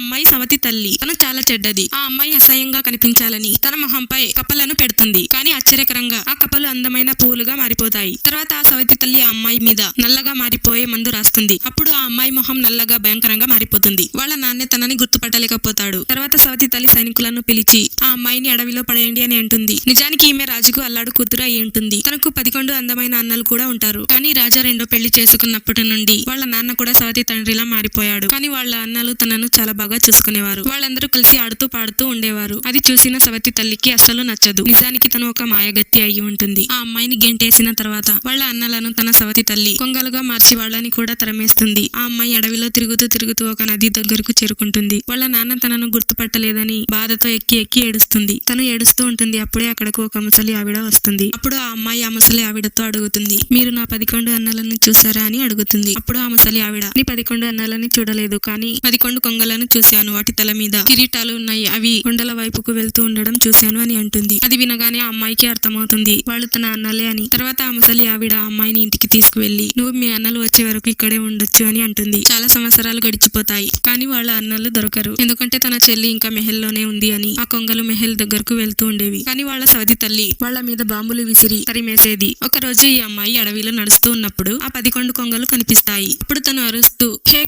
అమ్మాయి సవతి తల్లి తను చాలా చెడ్డది. ఆ అమ్మాయి అసహ్యంగా కనిపించాలని తన మొహంపై కప్పలను పెడుతుంది. కానీ ఆశ్చర్యకరంగా ఆ కప్పలు అందమైన పూలుగా మారిపోతాయి. తర్వాత ఆ సవతి తల్లి ఆ అమ్మాయి మీద నల్లగా మారిపోయే మందు రాస్తుంది. అప్పుడు ఆ అమ్మాయి మొహం నల్లగా భయంకరంగా మారిపోతుంది. వాళ్ళ నాన్నే తనని గుర్తుపట్టలేకపోతాడు. తర్వాత సవతి తల్లి సైనికులను పిలిచి ఆ అమ్మాయిని అడవిలో పడేయండి అని అంటుంది. నిజానికి ఈమె రాజుకు అల్లాడు కూతురు అయి ఉంటుంది. తనకు పదికొండు అందమైన అన్నలు కూడా ఉంటారు. కానీ రాజా రెండో పెళ్ళి చేసుకున్నప్పటి నుండి వాళ్ళ నాన్న కూడా సవతి తండ్రిలా మారిపోయాడు. కానీ వాళ్ళ అన్నలు తనను చాలా బాగా చూసుకునేవారు. వాళ్ళందరూ కలిసి ఆడుతూ పాడుతూ ఉండేవారు. అది చూసిన సవతి తల్లికి అస్సలు నచ్చదు. నిజానికి తను ఒక మాయగత్తి అయి ఉంటుంది. ఆ అమ్మాయిని గెంటేసిన తర్వాత వాళ్ళ అన్నలను తన సవతి తల్లి కొంగలుగా మార్చి వాళ్ళని కూడా తరమేస్తుంది. ఆ అమ్మాయి అడవిలో తిరుగుతూ తిరుగుతూ ఒక నది దగ్గరకు చేరుకుంటుంది. వాళ్ళ నాన్న తనను గుర్తుపట్టలేదని బాధతో ఎక్కి ఎక్కి ఏడుస్తుంది. తను ఏడుస్తూ ఉంటుంది. అప్పుడే అక్కడకు ఒక ముసలి ఆవిడ వస్తుంది. అప్పుడు ఆ అమ్మాయి ఆ ముసలి ఆవిడతో అడుగుతుంది. మీరు నా పదికొండు అన్నలను చూసారా అని అడుగుతుంది. అప్పుడు ఆ ముసలి ఆవిడ నీ పదికొండు అన్నలని చూడలేదు. కానీ పదికొండు కొంగలను చూశాను. వాటి తల మీద కిరీటాలు ఉన్నాయి. అవి కొండల వైపుకు వెళ్తూ ఉండడం చూశాను అని అంటుంది. అది వినగానే ఆ అమ్మాయికి అర్థమవుతుంది. వాళ్ళు తన అన్నలే అని. తర్వాత ఆ ముసలి ఆవిడ ఆ అమ్మాయిని ఇంటికి తీసుకువెళ్ళి నువ్వు మీ అన్నలు వచ్చే వరకు ఇక్కడే ఉండొచ్చు అని అంటుంది. చాలా సంవత్సరాలు గడిచిపోతాయి కానీ వాళ్ళ అన్నలు దొరకరు. ఎందుకంటే తన చెల్లి ఇంకా మెహల్లోనే ఉంది అని. ఆ కొంగలు మెహల్ దగ్గరకు వెళ్తూ ఉండేవి. కానీ వాళ్ళ సవతి తల్లి వాళ్ళ మీద బాంబులు విసిరి తరిమేసేది. ఒక రోజు ఈ అమ్మాయి అడవిలో నడుస్తూ ఉన్నప్పుడు ఆ పదికొండు కొంగలు కనిపిస్తాయి. అప్పుడు తను అరుస్తూ హే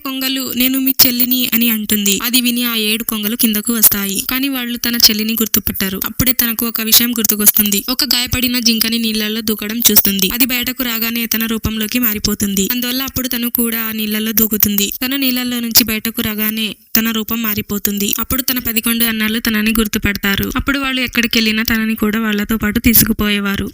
నేను మీ చెల్లిని అని అంటుంది. అది విని ఆ ఏడు కొంగలు కిందకు వస్తాయి. కానీ వాళ్ళు తన చెల్లిని గుర్తుపట్టారు. అప్పుడే తనకు ఒక విషయం గుర్తుకొస్తుంది. ఒక గాయపడిన జింకని నీళ్ళలో దూకడం చూస్తుంది. అది బయటకు రాగానే తన రూపంలోకి మారిపోతుంది. అందువల్ల అప్పుడు తను కూడా ఆ నీళ్ళలో దూకుతుంది. తన నీళ్ళలో నుంచి బయటకు రాగానే తన రూపం మారిపోతుంది. అప్పుడు తన పదికొండు అన్నాళ్ళు తనని గుర్తుపడతారు. అప్పుడు వాళ్ళు ఎక్కడికి వెళ్ళినా తనని కూడా వాళ్ళతో పాటు తీసుకుపోయేవారు.